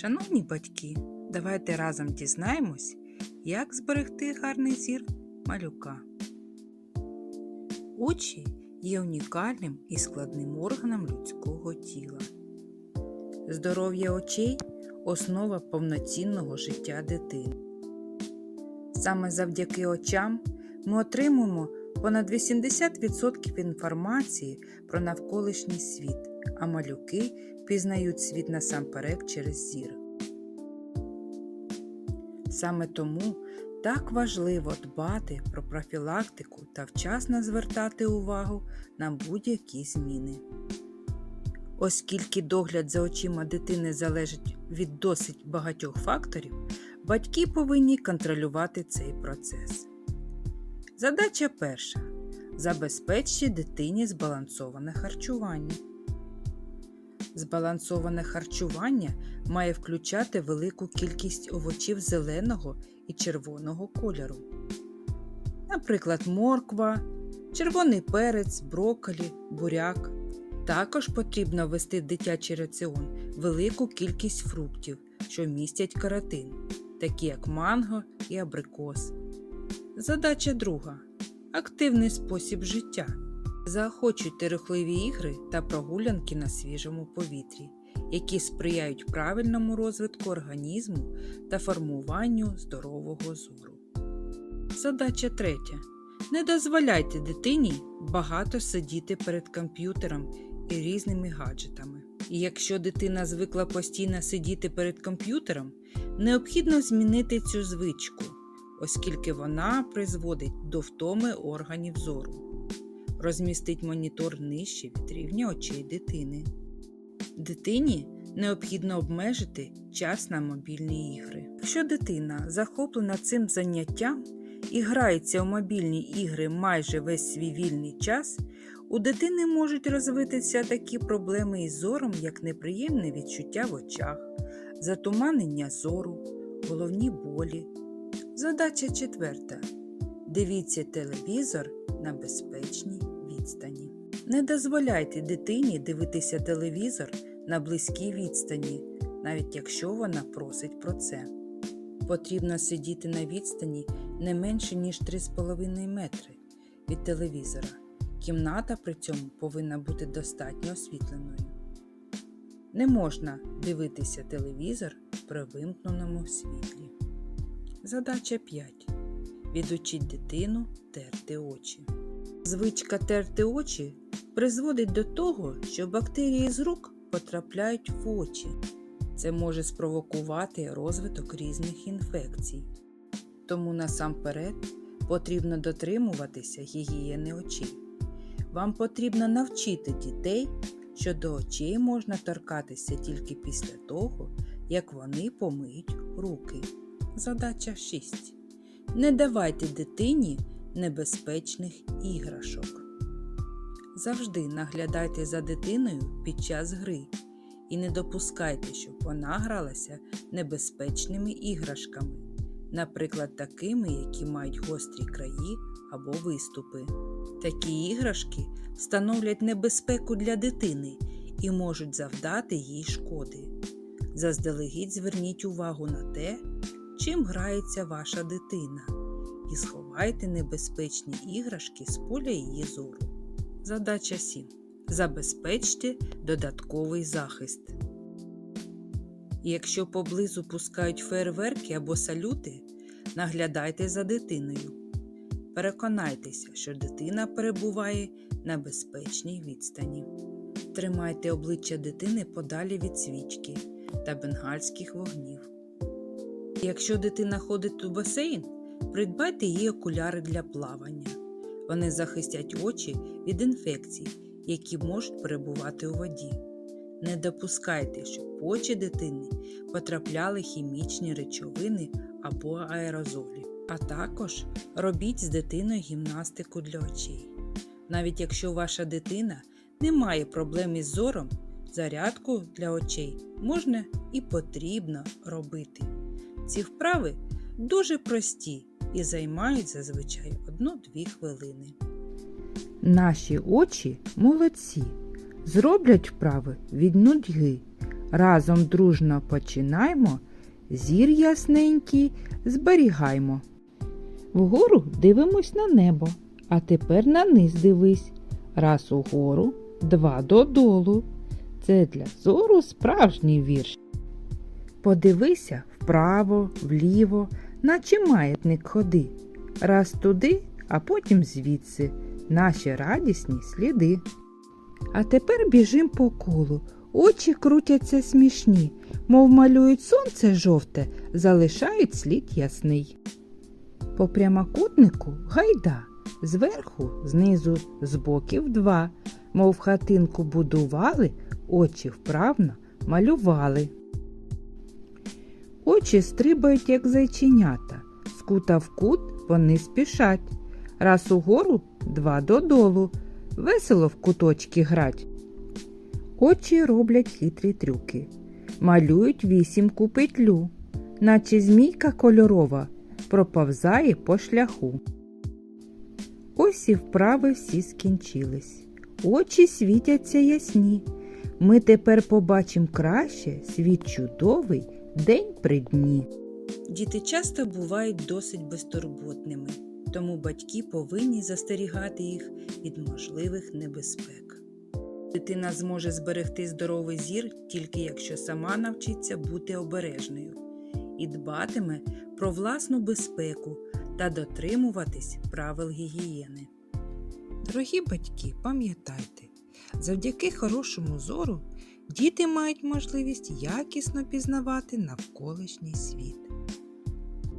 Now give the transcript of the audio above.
Шановні батьки, давайте разом дізнаємось, як зберегти гарний зір малюка. Очі є унікальним і складним органом людського тіла. Здоров'я очей основа повноцінного життя дитини. Саме завдяки очам ми отримуємо понад 80% інформації про навколишній світ, а малюки пізнають світ насамперед через зір. Саме тому так важливо дбати про профілактику та вчасно звертати увагу на будь-які зміни. Оскільки догляд за очима дитини залежить від досить багатьох факторів, батьки повинні контролювати цей процес. Задача перша. Забезпечте дитині збалансоване харчування. Збалансоване харчування має включати велику кількість овочів зеленого і червоного кольору. Наприклад, морква, червоний перець, брокколі, буряк. Також потрібно ввести в дитячий раціон велику кількість фруктів, що містять каротин, такі як манго і абрикос. Задача друга. Активний спосіб життя. Заохочуйте рухливі ігри та прогулянки на свіжому повітрі, які сприяють правильному розвитку організму та формуванню здорового зору. Задача третя. Не дозволяйте дитині багато сидіти перед комп'ютером і різними гаджетами. І якщо дитина звикла постійно сидіти перед комп'ютером, необхідно змінити цю звичку, оскільки вона призводить до втоми органів зору. Розмістить монітор нижче від рівня очей дитини. Дитині необхідно обмежити час на мобільні ігри. Якщо дитина захоплена цим заняттям і грається у мобільні ігри майже весь свій вільний час, у дитини можуть розвитися такі проблеми із зором, як неприємне відчуття в очах, затуманення зору, головні болі. Задача четверта. Дивіться телевізор на безпечній відстані. Не дозволяйте дитині дивитися телевізор на близькій відстані, навіть якщо вона просить про це. Потрібно сидіти на відстані не менше, ніж 3,5 метри від телевізора. Кімната при цьому повинна бути достатньо освітленою. Не можна дивитися телевізор при вимкненому світлі. Задача 5. Відучіть дитину терти очі. Звичка терти очі призводить до того, що бактерії з рук потрапляють в очі. Це може спровокувати розвиток різних інфекцій. Тому насамперед потрібно дотримуватися гігієни очей. Вам потрібно навчити дітей, що до очей можна торкатися тільки після того, як вони помиють руки. Задача 6. Не давайте дитині небезпечних іграшок. Завжди наглядайте за дитиною під час гри і не допускайте, щоб вона гралася небезпечними іграшками, наприклад, такими, які мають гострі краї або виступи. Такі іграшки становлять небезпеку для дитини і можуть завдати їй шкоди. Заздалегідь зверніть увагу на те, чим грається ваша дитина, і сховайте небезпечні іграшки з поля її зору. Задача 7. Забезпечте додатковий захист. Якщо поблизу пускають фейерверки або салюти, наглядайте за дитиною. Переконайтеся, що дитина перебуває на безпечній відстані. Тримайте обличчя дитини подалі від свічки та бенгальських вогнів. Якщо дитина ходить у басейн, придбайте їй окуляри для плавання. Вони захистять очі від інфекцій, які можуть перебувати у воді. Не допускайте, щоб в очі дитини потрапляли хімічні речовини або аерозолі. А також робіть з дитиною гімнастику для очей. Навіть якщо ваша дитина не має проблем із зором, зарядку для очей можна і потрібно робити. Ці вправи дуже прості і займають зазвичай 1-2 хвилини. Наші очі молодці. Зроблять вправи від нудьги, Разом дружно починаймо, зір ясненький зберігаймо. Вгору дивимось на небо, а тепер на низ дивись. Раз угору, два додолу. Це для зору справжній вірш. Подивися вправо, вліво, наче маятник ходи. Раз туди, а потім звідси. Наші радісні сліди. А тепер біжим по колу. Очі крутяться смішні, мов малюють сонце жовте, залишають слід ясний. По прямокутнику гайда, зверху, знизу, з боків два, мов хатинку будували, очі вправно малювали. Очі стрибають, як зайченята, з кута в кут вони спішать. Раз угору, два додолу, весело в куточки грать. Очі роблять хитрі трюки, малюють вісімку петлю, наче змійка кольорова проповзає по шляху. Ось і вправи всі скінчились. Очі світяться ясні. Ми тепер побачимо краще світ чудовий день при дні. Діти часто бувають досить безтурботними, тому батьки повинні застерігати їх від можливих небезпек. Дитина зможе зберегти здоровий зір тільки якщо сама навчиться бути обережною і дбатиме про власну безпеку та дотримуватись правил гігієни. Дорогі батьки, пам'ятайте, завдяки хорошому зору діти мають можливість якісно пізнавати навколишній світ.